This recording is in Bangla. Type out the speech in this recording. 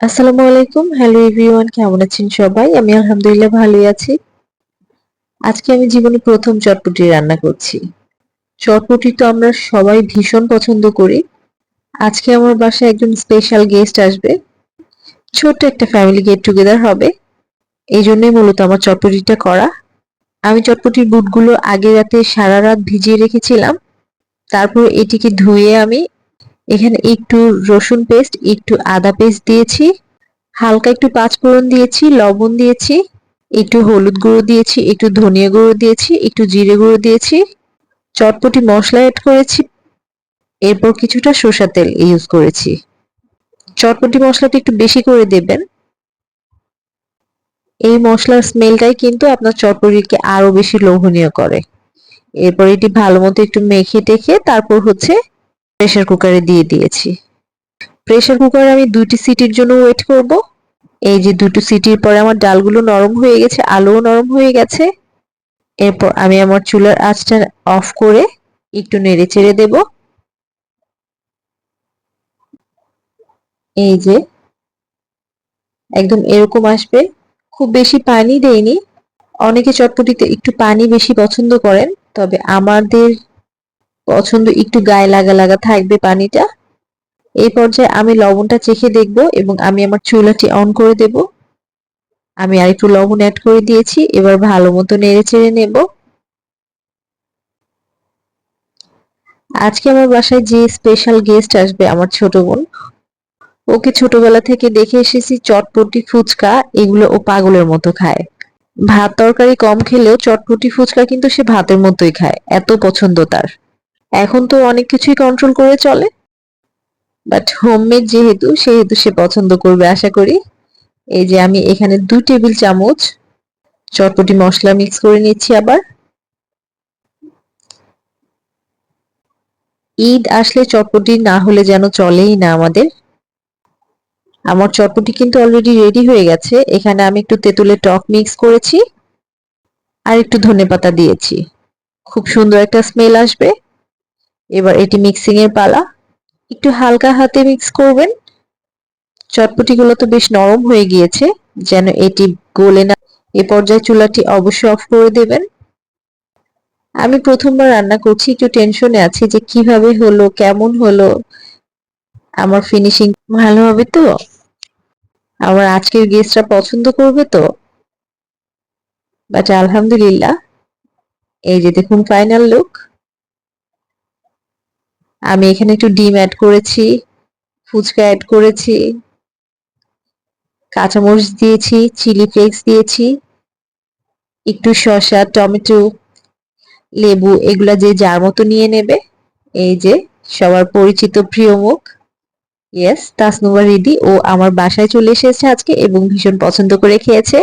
আসসালামু আলাইকুম। হ্যালো এভরিওয়ান কেমন আছেন সবাই? আমি আলহামদুলিল্লাহ ভালোই আছি। আজকে আমি জীবনে প্রথম চটপটি রান্না করছি। চটপটি তো আমরা সবাই ভীষণ পছন্দ করি। আজকে আমার বাসায় একজন স্পেশাল গেস্ট আসবে। ছোট্ট একটা ফ্যামিলি গেট টুগেদার হবে। এই জন্যই মূলত আমার চটপটিটা করা। আমি চটপটির বুটগুলো আগে রাতে সারা রাত ভিজিয়ে রেখেছিলাম। তারপর এটিকে ধুয়ে আমি এখানে একটু রসুন পেস্ট, একটু আদা পেস্ট দিয়েছি, হালকা একটু পাঁচফোড়ন দিয়েছি, লবণ দিয়েছি, একটু হলুদ গুঁড়ো দিয়েছি, একটু ধনিয়া গুঁড়ো দিয়েছি, একটু জিরে গুঁড়ো দিয়েছি, চটপটি মশলা অ্যাড করেছি, এরপর কিছুটা সর্ষা তেল ইউজ করেছি। চটপটি মশলাটা একটু বেশি করে দেবেন। এই মশলার স্মেলটাই কিন্তু আপনার চটপটিকে আরও বেশি লোভনীয় করে। এরপর এটি ভালো মতো একটু মেখে টেখে তারপর হচ্ছে প্রেসার কুকারে দিয়ে দিয়েছি। প্রেসার কুকারে আমি দুটি সিটির জন্য ওয়েট করব। এই যে দুটো সিটির পরে আমার ডালগুলো নরম হয়ে গেছে, আলুও নরম হয়ে গেছে। এরপর আমি আমার চুলার আঁচটা অফ করে একটু নেড়ে চেড়ে দেব। এই যে একদম এরকম আসবে। খুব বেশি পানি দেয়নি অনেকে চটপটিতে একটু পানি বেশি পছন্দ করেন, তবে আমাদের পছন্দ একটু গায়ে লাগা লাগা থাকবে পানিটা। এই পর্যায়ে আমি লবণটা চেখে দেখব এবং আমি আমার চুলাটি অন করে দেব। আমি আর একটু লবণ অ্যাড করে দিয়েছি, এবার ভালো মতো নেড়ে চেড়ে নেব। আজকে আমার বাসায় যে স্পেশাল গেস্ট আসবে আমার ছোট বোন, ওকে ছোটবেলা থেকে দেখে এসেছি চটপটি ফুচকা, এগুলো ও পাগলের মতো খায়। ভাত তরকারি কম খেলেও চটপটি ফুচকা কিন্তু সে ভাতের মতোই খায়, এত পছন্দ তার। এখন তো অনেক কিছুই কন্ট্রোল করে চলে। বাট হোমমেড যেহেতু, সেহেতু সে পছন্দ করবে, আশা করি। এই যে আমি এখানে দুই টেবিল চামচ চটপটি মশলা মিক্স করে নিচ্ছি আবার। ঈদ আসলে চটপটি না হলে যেন চলেই না আমাদের। আমার চটপটি কিন্তু অলরেডি রেডি হয়ে গেছে। এখানে আমি একটু তেঁতুলের টক মিক্স করেছি। আর একটু ধনেপাতা দিয়েছি। খুব সুন্দর একটা স্মেল আসবে। এবার এটি মিক্সিং এর পালা। একটু হালকা হাতে মিক্স করবেন। চটপটিগুলো তো বেশ নরম হয়ে গিয়েছে, যেন এটি গলে না এ পর্যায়ে চুলাটি অবশ্যই অফ করে দেবেন। আমি প্রথমবার রান্না করছি, একটু টেনশনে আছি যে কীভাবে হলো, কেমন হলো, আমার ফিনিশিং ভালো হবে তো? আমার আজকের গেস্টরা পছন্দ করবে তো? বাট আলহামদুলিল্লাহ, এই যে দেখুন ফাইনাল লুক আমি এখানে একটু ডিম অ্যাড করেছি, ফুচকা অ্যাড করেছি, কাঁচামরিচ দিয়েছি চিলি ফ্লেক্স দিয়েছি, একটু শসা, টমেটো, লেবু, এগুলা যে যার মতো নিয়ে নেবে। এই যে সবার পরিচিত প্রিয় মুখ। ইয়েস তাসনুমা রিদি ও আমার বাসায় চলে এসেছে আজকে এবং ভীষণ পছন্দ করে খেয়েছে।